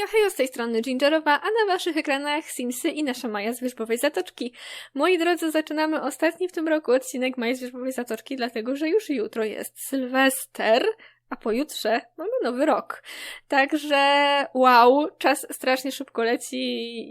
hejo, hejo, z tej strony Gingerowa, a na waszych ekranach Simsy i nasza Maja z Wierzbowej Zatoczki. Moi drodzy, zaczynamy ostatni w tym roku odcinek Maja z Wierzbowej Zatoczki, dlatego że już jutro jest Sylwester, a pojutrze mamy nowy rok. Także wow, czas strasznie szybko leci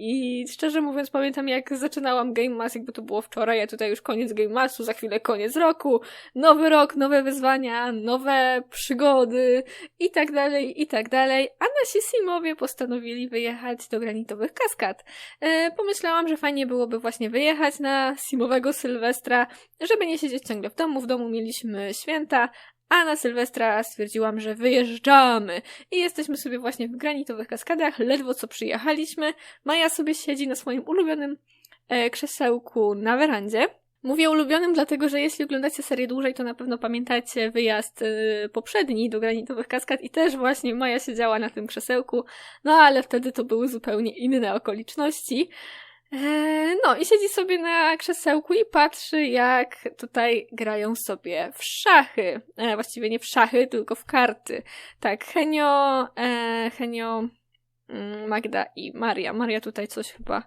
i szczerze mówiąc pamiętam jak zaczynałam Game Mass, jakby to było wczoraj, a tutaj już koniec Game Massu, za chwilę koniec roku, nowy rok, nowe wyzwania, nowe przygody i tak dalej, i tak dalej, a nasi Simowie postanowili wyjechać do granitowych kaskad. E, pomyślałam, że fajnie byłoby właśnie wyjechać na Simowego Sylwestra, żeby nie siedzieć ciągle w domu, w domu mieliśmy święta, a na Sylwestra stwierdziłam, że wyjeżdżamy. I jesteśmy sobie właśnie w granitowych kaskadach, ledwo co przyjechaliśmy. Maja sobie siedzi na swoim ulubionym e, krzesełku na werandzie. Mówię ulubionym, dlatego że jeśli oglądacie serię dłużej, to na pewno pamiętacie wyjazd y, poprzedni do granitowych kaskad i też właśnie Maja siedziała na tym krzesełku, no ale wtedy to były zupełnie inne okoliczności. Eee, no i siedzi sobie na krzesełku i patrzy, jak tutaj grają sobie w szachy. E, właściwie nie w szachy, tylko w karty. Tak, Henio, e, Henio, mm, Magda i Maria. Maria tutaj coś chyba,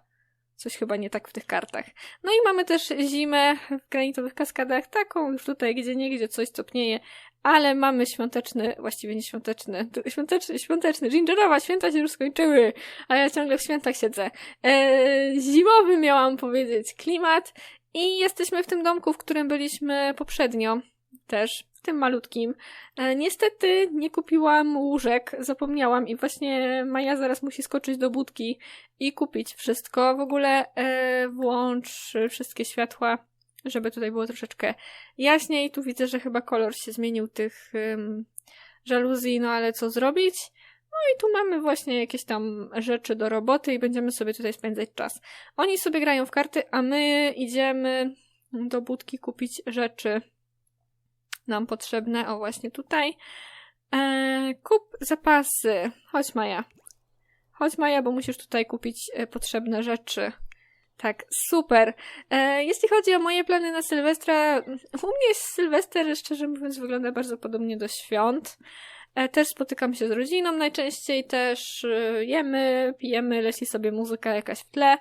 coś chyba nie tak w tych kartach. No i mamy też zimę w granitowych kaskadach, taką już tutaj gdzie niegdzie coś copnieje, ale mamy świąteczny, właściwie nie świąteczny, świąteczny, świąteczny, gingerowa, święta się już skończyły, a ja ciągle w świętach siedzę. E, zimowy miałam powiedzieć klimat i jesteśmy w tym domku, w którym byliśmy poprzednio też, w tym malutkim. E, niestety nie kupiłam łóżek, zapomniałam i właśnie Maja zaraz musi skoczyć do budki i kupić wszystko. W ogóle e, włącz wszystkie światła żeby tutaj było troszeczkę jaśniej. Tu widzę, że chyba kolor się zmienił tych żaluzji, no ale co zrobić? No i tu mamy właśnie jakieś tam rzeczy do roboty i będziemy sobie tutaj spędzać czas. Oni sobie grają w karty, a my idziemy do budki kupić rzeczy nam potrzebne. O, właśnie tutaj. Eee, kup zapasy. Chodź Maja. Chodź Maja, bo musisz tutaj kupić e, potrzebne rzeczy. Tak, super. E, jeśli chodzi o moje plany na Sylwestra, u mnie Sylwester, szczerze mówiąc, wygląda bardzo podobnie do świąt. E, też spotykam się z rodziną najczęściej, też e, jemy, pijemy, leci sobie muzyka jakaś w tle.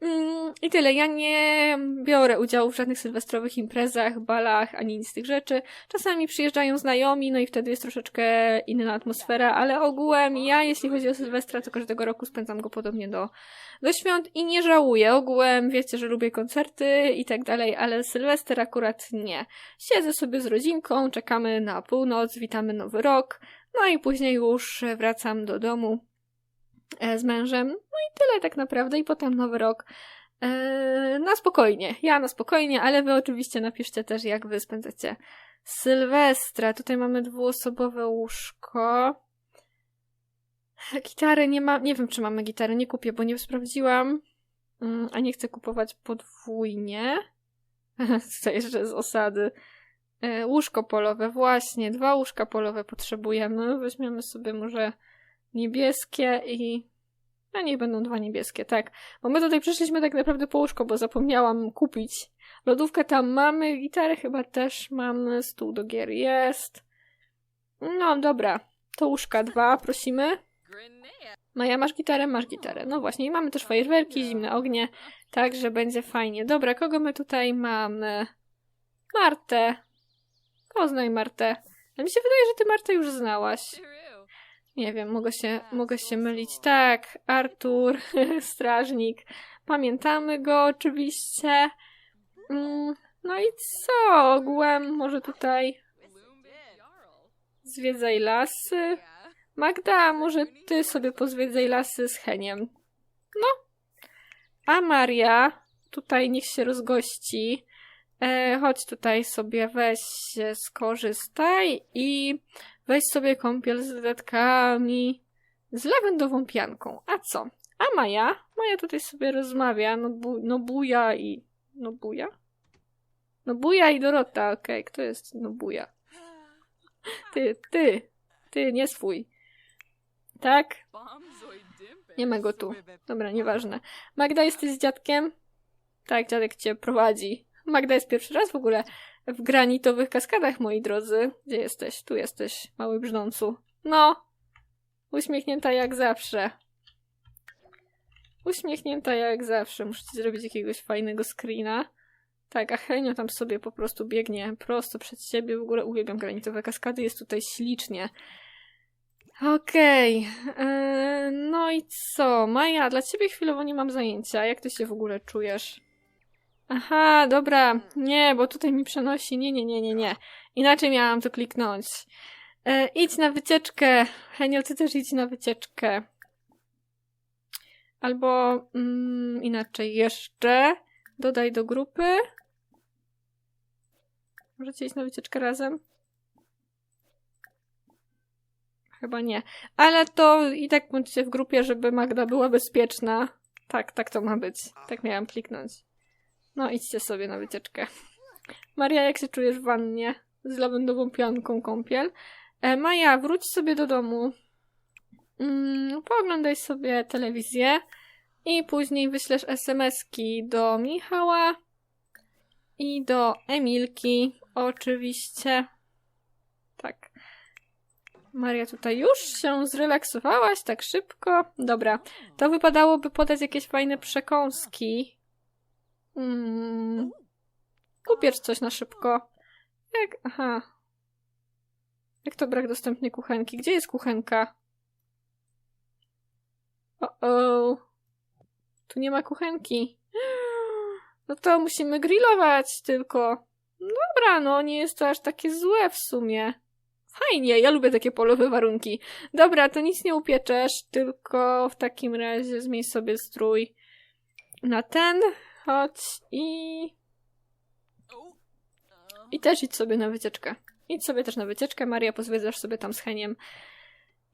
Mm, I tyle. Ja nie biorę udziału w żadnych sylwestrowych imprezach, balach, ani nic z tych rzeczy. Czasami przyjeżdżają znajomi, no i wtedy jest troszeczkę inna atmosfera, ale ogółem ja, jeśli chodzi o Sylwestra, to każdego roku spędzam go podobnie do, do świąt i nie żałuję. Ogółem wiecie, że lubię koncerty i tak dalej, ale Sylwester akurat nie. Siedzę sobie z rodzinką, czekamy na północ, witamy nowy rok, no i później już wracam do domu z mężem. No i tyle tak naprawdę. I potem nowy rok. E, na spokojnie. Ja na spokojnie, ale wy oczywiście napiszcie też, jak wy spędzacie Sylwestra. Tutaj mamy dwuosobowe łóżko. Gitary nie ma, nie wiem czy mamy gitary, nie kupię, bo nie sprawdziłam, mm, a nie chcę kupować podwójnie. Tutaj jeszcze z osady. E, łóżko polowe, właśnie, dwa łóżka polowe potrzebujemy. Weźmiemy sobie może niebieskie i... A niech będą dwa niebieskie, tak. Bo my tutaj przyszliśmy tak naprawdę po łóżko, bo zapomniałam kupić. Lodówkę tam mamy, gitarę chyba też mamy, stół do gier jest. No dobra, to łóżka dwa, prosimy. Maja, masz gitarę? Masz gitarę. No właśnie, i mamy też fajerwerki, zimne ognie, także będzie fajnie. Dobra, kogo my tutaj mamy? Martę. Poznaj Martę. Ale mi się wydaje, że ty Martę już znałaś. Nie wiem, mogę się, mogę się mylić. Tak, Artur, strażnik. Pamiętamy go oczywiście. Mm, no i co? Ogółem może tutaj zwiedzaj lasy. Magda, może ty sobie pozwiedzaj lasy z Heniem. No. A Maria, tutaj niech się rozgości. E, chodź tutaj sobie, weź skorzystaj i Weź sobie kąpiel z dodatkami, z lawendową pianką. A co? A Maja? Maja tutaj sobie rozmawia, no, bu, no buja i... No buja? No buja i Dorota, okej, okay. kto jest no buja? Ty, ty, ty, nie swój. Tak? Nie ma go tu. Dobra, nieważne. Magda, jesteś z dziadkiem? Tak, dziadek cię prowadzi. Magda jest pierwszy raz w ogóle w granitowych kaskadach, moi drodzy. Gdzie jesteś? Tu jesteś, mały brzdącu. No, uśmiechnięta jak zawsze. Uśmiechnięta jak zawsze. Muszę ci zrobić jakiegoś fajnego screena. Tak, a Henio tam sobie po prostu biegnie prosto przed siebie. W ogóle uwielbiam granitowe kaskady. Jest tutaj ślicznie. Okej. Eee, no i co? Maja, dla ciebie chwilowo nie mam zajęcia. Jak ty się w ogóle czujesz? Aha, dobra. Nie, bo tutaj mi przenosi. Nie, nie, nie, nie, nie. Inaczej miałam to kliknąć. E, idź na wycieczkę. Henio, ty też idź na wycieczkę. Albo mm, inaczej jeszcze. Dodaj do grupy. Możecie iść na wycieczkę razem? Chyba nie. Ale to i tak bądźcie w grupie, żeby Magda była bezpieczna. Tak, tak to ma być. Tak miałam kliknąć. No, idźcie sobie na wycieczkę. Maria, jak się czujesz w wannie? Z lawendową pianką kąpiel. E, Maja, wróć sobie do domu. Mm, pooglądaj sobie telewizję. I później wyślesz SMS-ki do Michała i do Emilki, oczywiście. Tak. Maria, tutaj już się zrelaksowałaś tak szybko. Dobra, to wypadałoby podać jakieś fajne przekąski. Mm. Upiecz coś na szybko. Jak? Aha. Jak to brak dostępnej kuchenki? Gdzie jest kuchenka? O-o. Tu nie ma kuchenki. No to musimy grillować tylko. Dobra, no nie jest to aż takie złe w sumie. Fajnie, ja lubię takie polowe warunki. Dobra, to nic nie upieczesz, tylko w takim razie zmień sobie strój na ten. Chodź i... I też idź sobie na wycieczkę. Idź sobie też na wycieczkę, Maria, pozwiedzasz sobie tam z Heniem.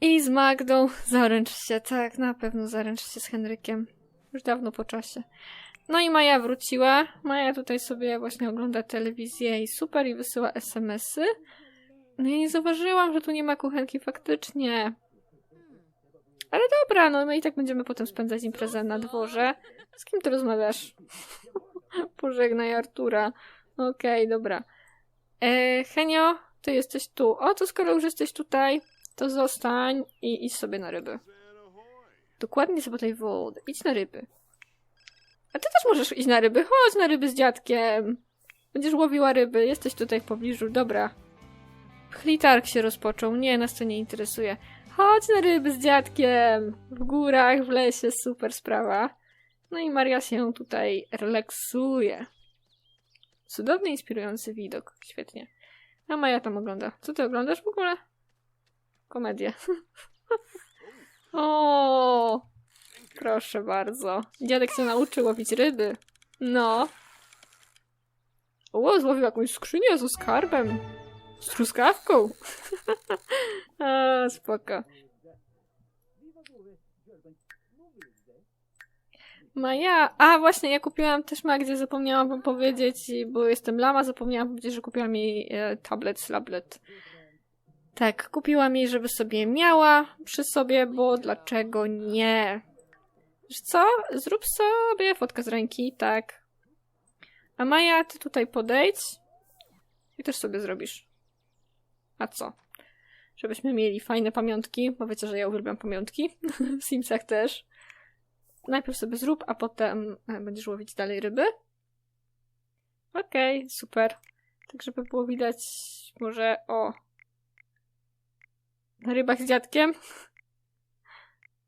I z Magdą zaręcz się, tak, na pewno zaręcz się z Henrykiem. Już dawno po czasie. No i Maja wróciła. Maja tutaj sobie właśnie ogląda telewizję i super i wysyła SMS-y. No i zauważyłam, że tu nie ma kuchenki faktycznie. Ale dobra, no my i tak będziemy potem spędzać imprezę na dworze. Z kim ty rozmawiasz? Pożegnaj Artura. Okej, dobra. E, Henio, ty jesteś tu. O, to skoro już jesteś tutaj, to zostań i idź sobie na ryby. Dokładnie zapytaj wodę. Idź na ryby. A ty też możesz iść na ryby. Chodź na ryby z dziadkiem. Będziesz łowiła ryby. Jesteś tutaj w pobliżu. Dobra. Chlitark się rozpoczął. Nie, nas to nie interesuje. Chodź na ryby z dziadkiem. W górach, w lesie. Super sprawa. No i Maria się tutaj relaksuje. Cudowny, inspirujący widok. Świetnie. A Maja tam ogląda. Co ty oglądasz w ogóle? Komedię. O, proszę bardzo. Dziadek się nauczył łowić ryby. No. O, złowił jakąś skrzynię ze skarbem. Z truskawką. A, spoko. Maja, a właśnie, ja kupiłam też Magdzie, zapomniałam wam powiedzieć, bo jestem lama, zapomniałam powiedzieć, że kupiłam jej e, tablet, slablet. Tak, kupiłam jej, żeby sobie miała przy sobie, bo dlaczego nie? Wiesz co? Zrób sobie fotkę z ręki, tak. A Maja, ty tutaj podejdź i też sobie zrobisz. A co? Żebyśmy mieli fajne pamiątki, bo wiecie, że ja uwielbiam pamiątki. w Simsach też. Najpierw sobie zrób, a potem e, będziesz łowić dalej ryby. Okej, okay, super. Tak, żeby było widać może o na rybach z dziadkiem.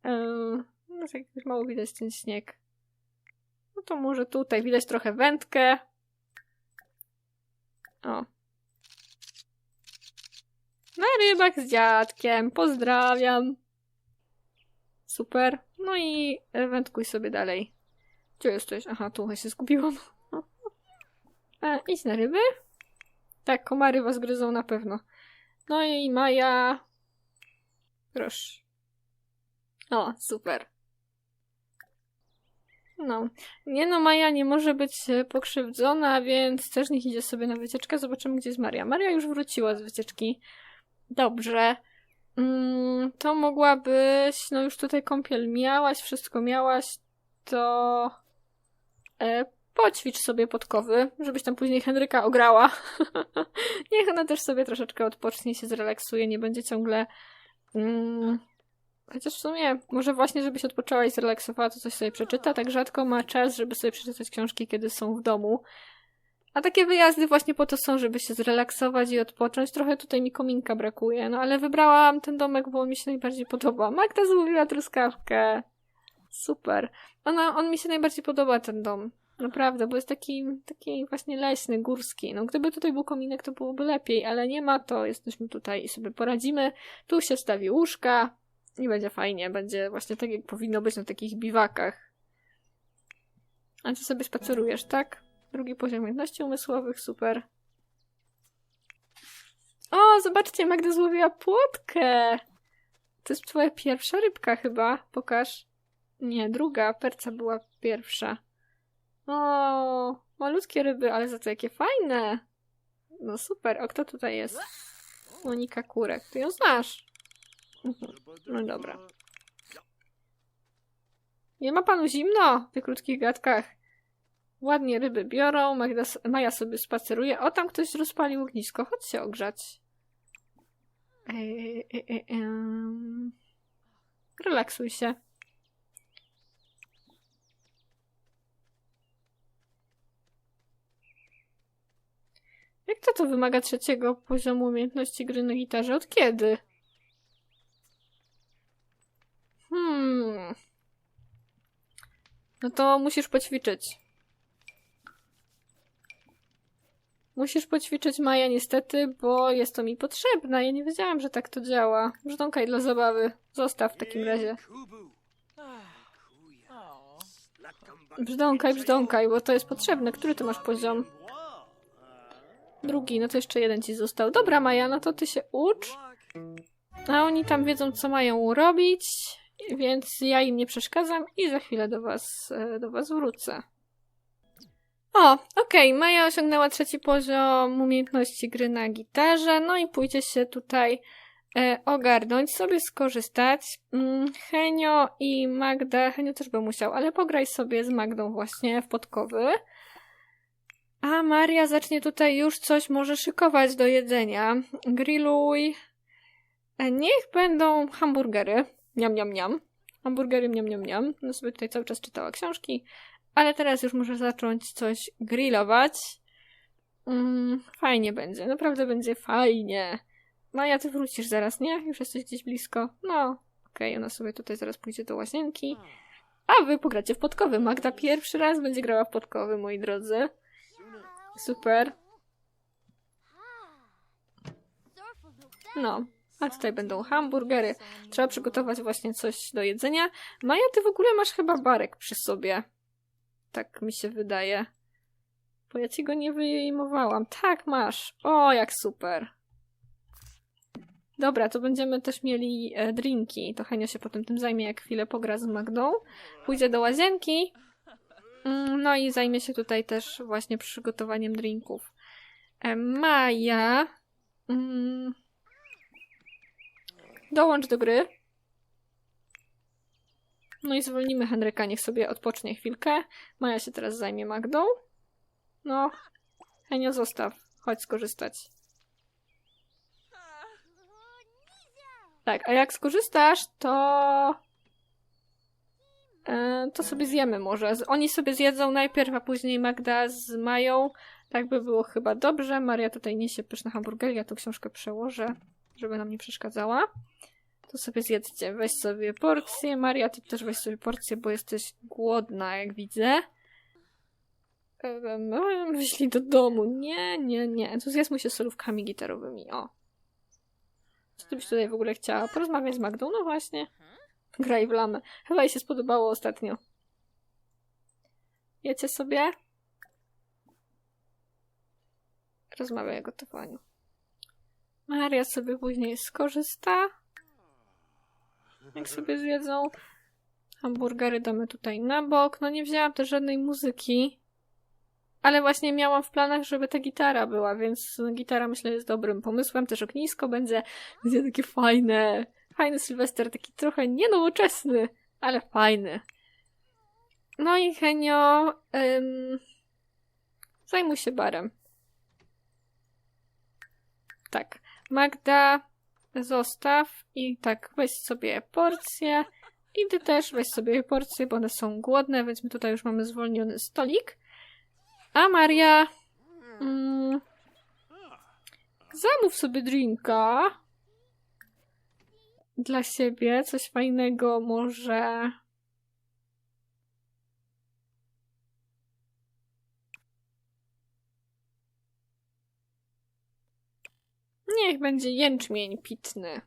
no tak mało widać ten śnieg. No to może tutaj widać trochę wędkę. O. Na rybach z dziadkiem. Pozdrawiam. Super. No i wędkuj sobie dalej. Gdzie jesteś? Aha, tu się zgubiłam. E, idź na ryby. Tak, komary was gryzą na pewno. No i Maja Proszę. O, super. No. Nie no, Maja nie może być e, pokrzywdzona, więc też niech idzie sobie na wycieczkę. Zobaczymy, gdzie jest Maria. Maria już wróciła z wycieczki. Dobrze. Mm, to mogłabyś, no już tutaj kąpiel miałaś, wszystko miałaś, to e, poćwicz sobie podkowy, żebyś tam później Henryka ograła. Niech ona też sobie troszeczkę odpocznie, się zrelaksuje, nie będzie ciągle Mm, Chociaż w sumie, może właśnie, żeby się odpoczęła i zrelaksowała, to coś sobie przeczyta. Tak rzadko ma czas, żeby sobie przeczytać książki, kiedy są w domu. A takie wyjazdy właśnie po to są, żeby się zrelaksować i odpocząć. Trochę tutaj mi kominka brakuje, no ale wybrałam ten domek, bo on mi się najbardziej podoba. Magda złowiła truskawkę. Super. Ona, on mi się najbardziej podoba, ten dom. Naprawdę, bo jest taki, taki właśnie leśny, górski. No gdyby tutaj był kominek, to byłoby lepiej, ale nie ma, to jesteśmy tutaj i sobie poradzimy. Tu się stawi łóżka i będzie fajnie. Będzie właśnie tak, jak powinno być na takich biwakach. A ty sobie spacerujesz, tak? Drugi poziom umiejętności umysłowych, super. O, zobaczcie, Magda złowiła płotkę! To jest twoja pierwsza rybka chyba. Pokaż. Nie, druga. Perca była pierwsza. O, malutkie ryby, ale za to jakie fajne. No super. O, kto tutaj jest? Monika Kurek. Ty ją znasz. Mhm. No dobra. Nie ma panu zimno w tych krótkich gadkach. Ładnie ryby biorą, Magda, Maja sobie spaceruje. O, tam ktoś rozpalił ognisko. Chodź się ogrzać. Eee, e, e, em. Relaksuj się. Jak to to wymaga trzeciego poziomu umiejętności gry na gitarze? Od kiedy? Hmm. No to musisz poćwiczyć. Musisz poćwiczyć Maja niestety, bo jest to mi potrzebne. Ja nie wiedziałam, że tak to działa. Brzdąkaj dla zabawy. Zostaw w takim razie. Brzdąkaj, brzdąkaj, bo to jest potrzebne. Który ty masz poziom? Drugi, no to jeszcze jeden ci został. Dobra, Maja, no to ty się ucz. A oni tam wiedzą, co mają robić, więc ja im nie przeszkadzam i za chwilę do was, e, do was wrócę. O, okej, okay. Maja osiągnęła trzeci poziom umiejętności gry na gitarze, no i pójdzie się tutaj e, ogarnąć, sobie skorzystać. Mm, Henio i Magda, Henio też by musiał, ale pograj sobie z Magdą właśnie w podkowy. A Maria zacznie tutaj już coś może szykować do jedzenia. Grilluj. E, niech będą hamburgery. Niam, niam, niam. Hamburgery, niam, niam, niam. No sobie tutaj cały czas czytała książki. Ale teraz już może zacząć coś grillować. Mm, fajnie będzie, naprawdę będzie fajnie. Maja, ty wrócisz zaraz, nie? Już jesteś gdzieś blisko. No, okej, okay, ona sobie tutaj zaraz pójdzie do łazienki. A wy pogracie w podkowy. Magda pierwszy raz będzie grała w podkowy, moi drodzy. Super. No, a tutaj będą hamburgery. Trzeba przygotować właśnie coś do jedzenia. Maja, ty w ogóle masz chyba barek przy sobie. Tak mi się wydaje. Bo ja ci go nie wyjmowałam. Tak, masz. O, jak super. Dobra, to będziemy też mieli e, drinki. To Hania się potem tym zajmie, jak chwilę pogra z Magdą. Pójdzie do łazienki. Mm, no i zajmie się tutaj też właśnie przygotowaniem drinków. E, Maja. Mm, dołącz do gry. No i zwolnimy Henryka, niech sobie odpocznie chwilkę. Maja się teraz zajmie Magdą. No, Henio zostaw. Chodź skorzystać. Tak, a jak skorzystasz, to... E, to sobie zjemy może. Oni sobie zjedzą najpierw, a później Magda z Mają. Tak by było chyba dobrze. Maria tutaj niesie pyszne hamburgery, ja tą książkę przełożę, żeby nam nie przeszkadzała. To sobie zjedzcie. Weź sobie porcję. Maria, ty też weź sobie porcję, bo jesteś głodna, jak widzę. Wyślij do domu. Nie, nie, nie. Entuzjazmuj się solówkami gitarowymi. O. Co ty byś tutaj w ogóle chciała? Porozmawiać z Magdą? No właśnie. Graj w lamę. Chyba jej się spodobało ostatnio. Jecie sobie? Rozmawiaj o gotowaniu. Maria sobie później skorzysta. Jak sobie zjedzą. Hamburgery damy tutaj na bok. No nie wzięłam też żadnej muzyki. Ale właśnie miałam w planach, żeby ta gitara była, więc gitara myślę jest dobrym pomysłem. Też ognisko będzie, będzie takie fajne. Fajny Sylwester, taki trochę nienowoczesny, ale fajny. No i Henio, ym, zajmuj się barem. Tak. Magda, zostaw i tak weź sobie porcję. I ty też weź sobie porcję, bo one są głodne, więc my tutaj już mamy zwolniony stolik. A Maria mm, zamów sobie drinka. Dla siebie, coś fajnego może Niech będzie jęczmień pitny.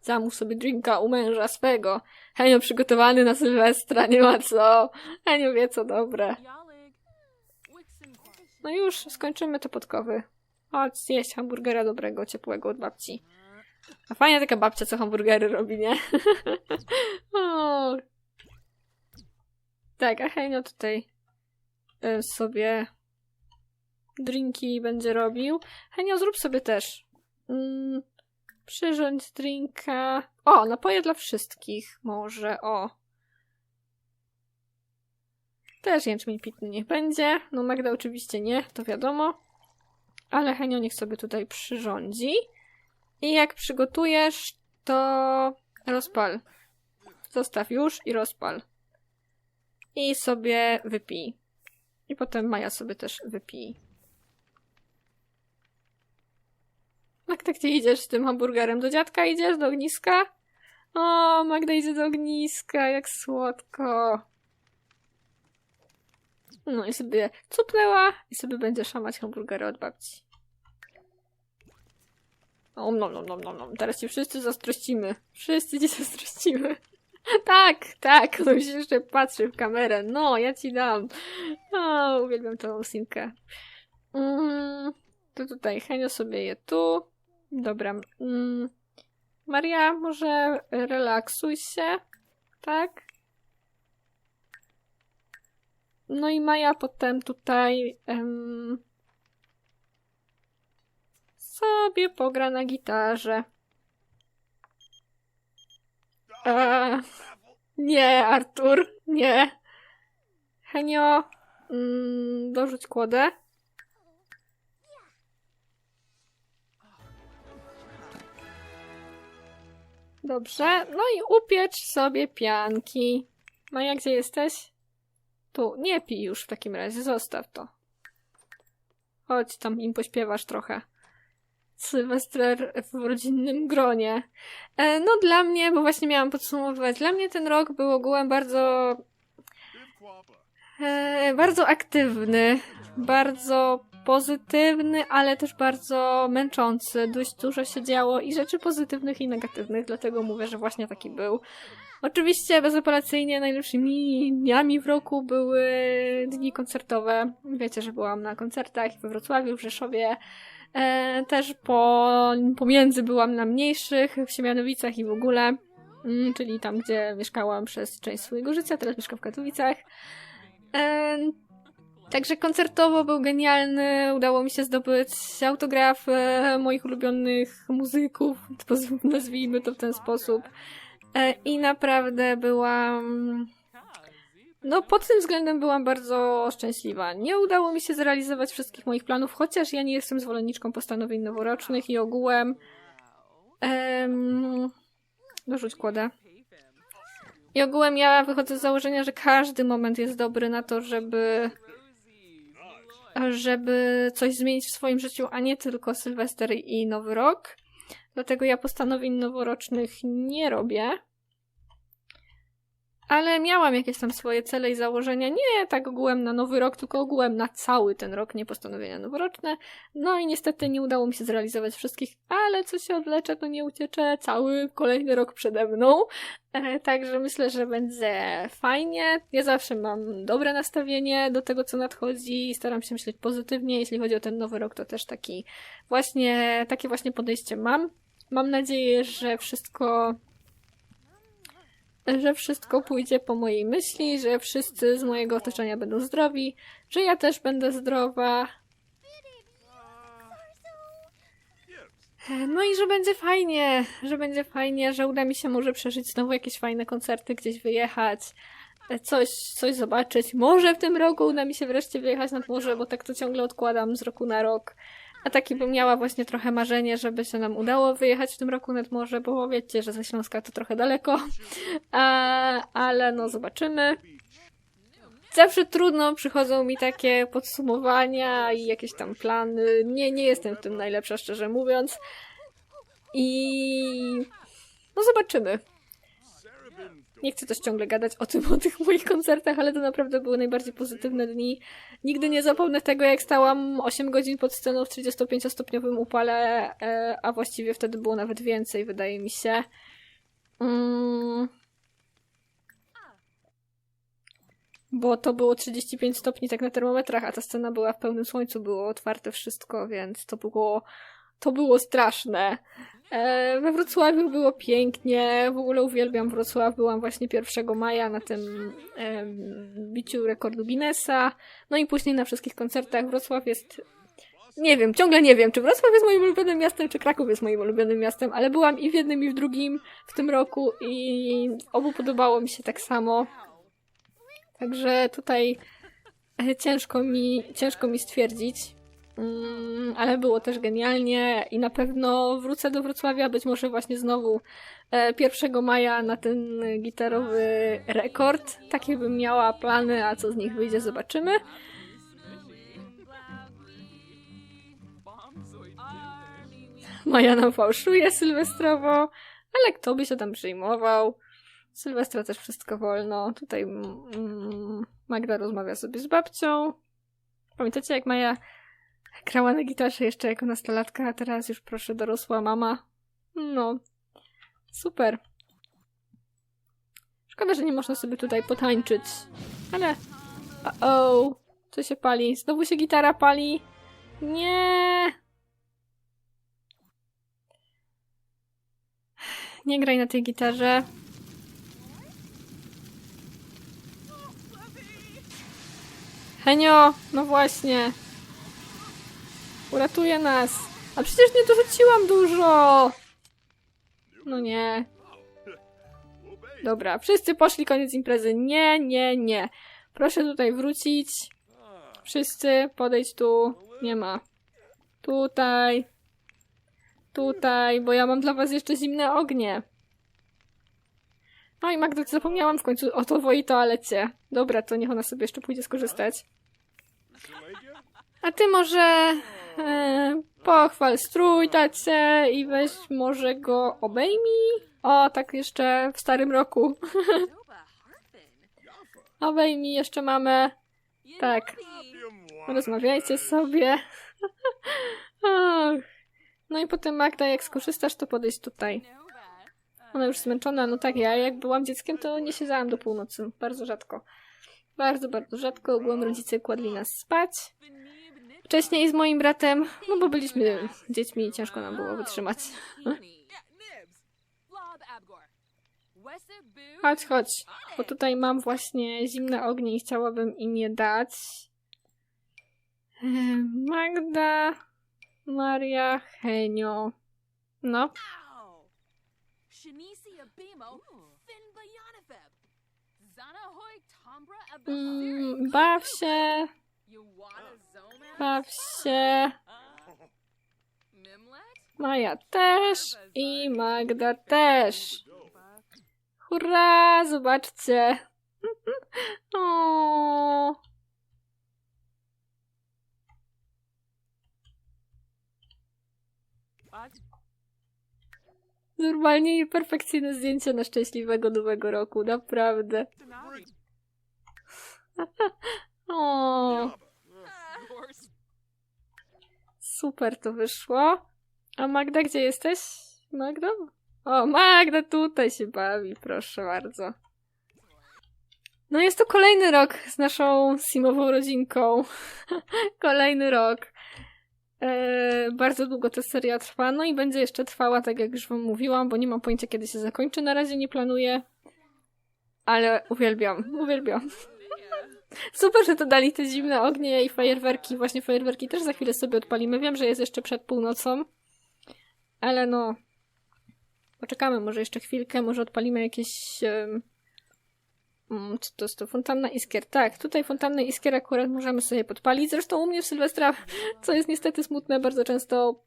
Zamów sobie drinka u męża swego. Henio przygotowany na Sylwestra, nie ma co. Henio wie co dobre. No już, skończymy te podkowy. Chodź zjeść hamburgera dobrego, ciepłego od babci. A fajna taka babcia, co hamburgery robi, nie? o. Tak, a Henio tutaj y, sobie drinki będzie robił. Henio, zrób sobie też. Mm, przyrządź drinka. O, napoje dla wszystkich może, o. Też jęczmień pitny niech będzie. No Magda oczywiście nie, to wiadomo. Ale Henio niech sobie tutaj przyrządzi. I jak przygotujesz, to rozpal. Zostaw już i rozpal. I sobie wypij. I potem Maja sobie też wypij. Magda, gdzie idziesz z tym hamburgerem? Do dziadka idziesz? Do ogniska? O, Magda idzie do ogniska, jak słodko. No i sobie cupnęła i sobie będzie szamać hamburgery od babci. O, nom, nom, nom, nom, nom. Teraz się wszyscy zazdrościmy. Wszyscy cię zazdrościmy. tak, tak, on się jeszcze patrzy w kamerę. No, ja ci dam. O, uwielbiam tą sinkę. Mm, to tutaj Henio sobie je tu. Dobra. Mm. Maria, może relaksuj się, tak? No i Maja potem tutaj em, sobie pogra na gitarze. E, nie, Artur, nie. Henio, mm, dorzuć kłodę. Dobrze, no i upiecz sobie pianki. Maja, gdzie jesteś? Tu, nie pij już w takim razie, zostaw to. Chodź, tam im pośpiewasz trochę. Sylwester w rodzinnym gronie. E, no dla mnie, bo właśnie miałam podsumowywać, dla mnie ten rok był ogółem bardzo e, bardzo aktywny, bardzo pozytywny, ale też bardzo męczący. Dość dużo się działo i rzeczy pozytywnych i negatywnych, dlatego mówię, że właśnie taki był. Oczywiście bezapelacyjnie najlepszymi dniami w roku były dni koncertowe. Wiecie, że byłam na koncertach we Wrocławiu, w Rzeszowie. E, też po, pomiędzy byłam na mniejszych, w Siemianowicach i w ogóle, mm, czyli tam, gdzie mieszkałam przez część swojego życia, teraz mieszkam w Katowicach. E, Także koncertowo był genialny. Udało mi się zdobyć autograf moich ulubionych muzyków, nazwijmy to w ten sposób. E, I naprawdę byłam. No, pod tym względem byłam bardzo szczęśliwa. Nie udało mi się zrealizować wszystkich moich planów, chociaż ja nie jestem zwolenniczką postanowień noworocznych i ogółem. Em, dorzuć kłodę. I ogółem ja wychodzę z założenia, że każdy moment jest dobry na to, żeby żeby coś zmienić w swoim życiu, a nie tylko Sylwester i Nowy Rok. Dlatego ja postanowień noworocznych nie robię. Ale miałam jakieś tam swoje cele i założenia, nie tak ogółem na nowy rok, tylko ogółem na cały ten rok, nie postanowienia noworoczne. No i niestety nie udało mi się zrealizować wszystkich, ale co się odleczę, to nie ucieczę, cały kolejny rok przede mną. E, także myślę, że będzie fajnie. Ja zawsze mam dobre nastawienie do tego, co nadchodzi i staram się myśleć pozytywnie. Jeśli chodzi o ten nowy rok, to też taki właśnie, takie właśnie podejście mam. Mam nadzieję, że wszystko że wszystko pójdzie po mojej myśli, że wszyscy z mojego otoczenia będą zdrowi, że ja też będę zdrowa. No i że będzie fajnie, że będzie fajnie, że uda mi się może przeżyć znowu jakieś fajne koncerty, gdzieś wyjechać, coś, coś zobaczyć. Może w tym roku uda mi się wreszcie wyjechać nad morze, bo tak to ciągle odkładam z roku na rok. A taki bym miała właśnie trochę marzenie, żeby się nam udało wyjechać w tym roku nad morze, bo wiecie, że ze Śląska to trochę daleko. A, ale no zobaczymy. Zawsze trudno przychodzą mi takie podsumowania i jakieś tam plany. Nie, nie jestem w tym najlepsza, szczerze mówiąc. I no zobaczymy. Nie chcę też ciągle gadać o tym, o tych moich koncertach, ale to naprawdę były najbardziej pozytywne dni. Nigdy nie zapomnę tego, jak stałam 8 godzin pod sceną w 35-stopniowym upale, e, a właściwie wtedy było nawet więcej, wydaje mi się. Mm. Bo to było 35 stopni tak na termometrach, a ta scena była w pełnym słońcu, było otwarte wszystko, więc to było, to było straszne. E, we Wrocławiu było pięknie, w ogóle uwielbiam Wrocław, byłam właśnie 1 maja na tym e, biciu rekordu Guinnessa, no i później na wszystkich koncertach. Wrocław jest, nie wiem, ciągle nie wiem, czy Wrocław jest moim ulubionym miastem, czy Kraków jest moim ulubionym miastem, ale byłam i w jednym, i w drugim w tym roku i obu podobało mi się tak samo. Także tutaj e, ciężko mi, ciężko mi stwierdzić. Mm, ale było też genialnie i na pewno wrócę do Wrocławia, być może właśnie znowu e, 1 maja na ten gitarowy rekord. Takie bym miała plany, a co z nich wyjdzie, zobaczymy. Maja nam fałszuje sylwestrowo, ale kto by się tam przejmował? Sylwestra też wszystko wolno. Tutaj mm, Magda rozmawia sobie z babcią. Pamiętacie, jak Maja grała na gitarze jeszcze jako nastolatka, a teraz już proszę dorosła mama. No, super. Szkoda, że nie można sobie tutaj potańczyć. Ale... O, co się pali? Znowu się gitara pali? Nie. Nie graj na tej gitarze. Henio, no właśnie. Uratuje nas. A przecież nie dorzuciłam dużo. No nie. Dobra, wszyscy poszli, koniec imprezy. Nie, nie, nie. Proszę tutaj wrócić. Wszyscy, podejdź tu. Nie ma. Tutaj. Tutaj, bo ja mam dla was jeszcze zimne ognie. No i Magda, zapomniałam w końcu o i toalecie. Dobra, to niech ona sobie jeszcze pójdzie skorzystać. A ty może e, pochwal strój tacie i weź może go obejmij. O, tak jeszcze w starym roku. obejmij jeszcze mamy. Tak. Rozmawiajcie sobie. No i potem Magda, jak skorzystasz, to podejść tutaj. Ona już zmęczona, no tak, ja jak byłam dzieckiem, to nie siedziałam do północy. Bardzo rzadko. Bardzo, bardzo rzadko. Ogółem rodzice kładli nas spać. Wcześniej z moim bratem, no bo byliśmy dziećmi i ciężko nam było wytrzymać. Chodź, chodź, bo tutaj mam właśnie zimne ognie i chciałabym im je dać. Magda, Maria, Henio. No, mm, baw się, baw się. Maja też i Magda też. Hurra, zobaczcie. O. Normalnie perfekcyjne zdjęcie na szczęśliwego nowego roku, naprawdę. O, super to wyszło. A Magda, gdzie jesteś? Magda? O, Magda tutaj się bawi, proszę bardzo. No jest to kolejny rok z naszą simową rodzinką. kolejny rok. E, bardzo długo ta seria trwa, no i będzie jeszcze trwała, tak jak już wam mówiłam, bo nie mam pojęcia, kiedy się zakończy. Na razie nie planuję, ale uwielbiam, uwielbiam. Super, że to dali te zimne ognie i fajerwerki. Właśnie fajerwerki też za chwilę sobie odpalimy. Wiem, że jest jeszcze przed północą, ale no. Poczekamy może jeszcze chwilkę, może odpalimy jakieś. Um, co to jest to? Fontanna Iskier. Tak, tutaj fontannę Iskier akurat możemy sobie podpalić. Zresztą u mnie w Sylwestra, co jest niestety smutne, bardzo często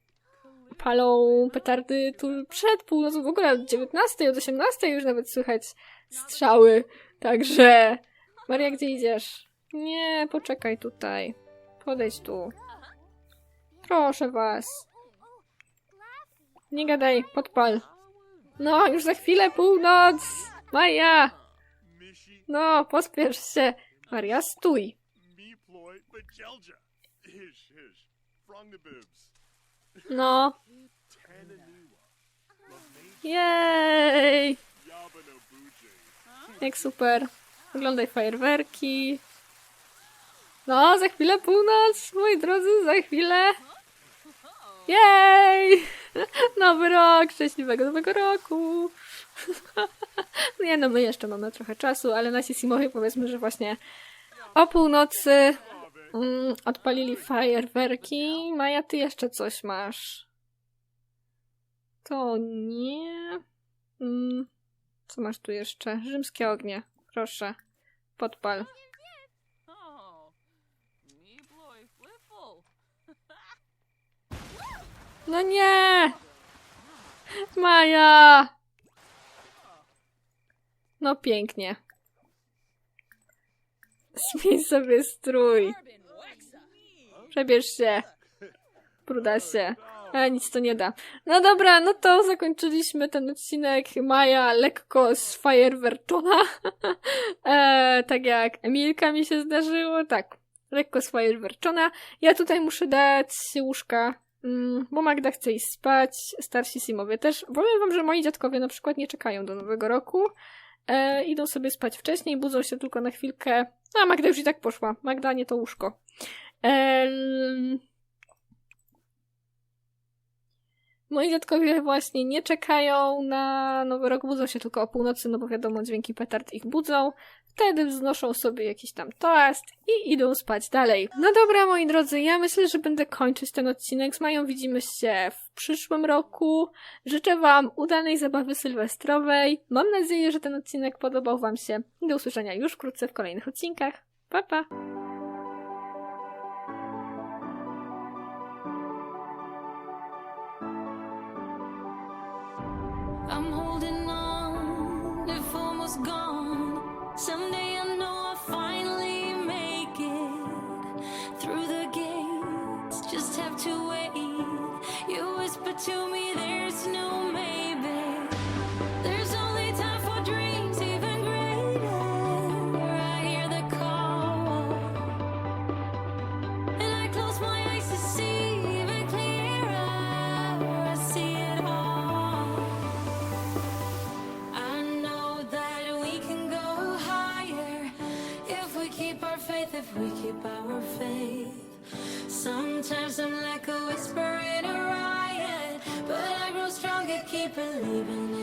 palą petardy tu przed północą, w ogóle od 19, od 18 już nawet słychać strzały. Także, Maria, gdzie idziesz? Nie, poczekaj tutaj. Podejdź tu. Proszę was. Nie gadaj, podpal. No, już za chwilę północ! Maja! No, pospiesz się. Maria, stój. No. Jej! Jak super. Oglądaj fajerwerki. No, za chwilę północ, moi drodzy, za chwilę. Jej! Nowy rok, szczęśliwego nowego roku. Nie no, my jeszcze mamy trochę czasu, ale nasi Simowie powiedzmy, że właśnie o północy mm, odpalili fajerwerki. Maja, ty jeszcze coś masz. To nie. Mm, co masz tu jeszcze? Rzymskie ognie. Proszę. Podpal. Fliffle. No nie! Maja! No pięknie. Zmień sobie strój. Przebierz się. Bruda się. A nic to nie da. No dobra, no to zakończyliśmy ten odcinek Maja lekko z Firewertona. e, tak jak Emilka mi się zdarzyło, tak. Lekko z Firewertona. Ja tutaj muszę dać łóżka, mm, bo Magda chce iść spać, starsi Simowie też. Powiem wam, że moi dziadkowie na przykład nie czekają do nowego roku. E, idą sobie spać wcześniej, budzą się tylko na chwilkę. A Magda już i tak poszła. Magda nie to łóżko. E, Moi dziadkowie właśnie nie czekają na nowy rok, budzą się tylko o północy, no bo wiadomo, dźwięki petard ich budzą. Wtedy wznoszą sobie jakiś tam toast i idą spać dalej. No dobra, moi drodzy, ja myślę, że będę kończyć ten odcinek. Z Mają widzimy się w przyszłym roku. Życzę Wam udanej zabawy sylwestrowej. Mam nadzieję, że ten odcinek podobał Wam się. Do usłyszenia już wkrótce w kolejnych odcinkach. Pa, pa! Someday I know I'll finally make it through the gates. Just have to wait. You whisper to me, we keep our faith. Sometimes I'm like a whisper in a riot, but I grow stronger, keep believing in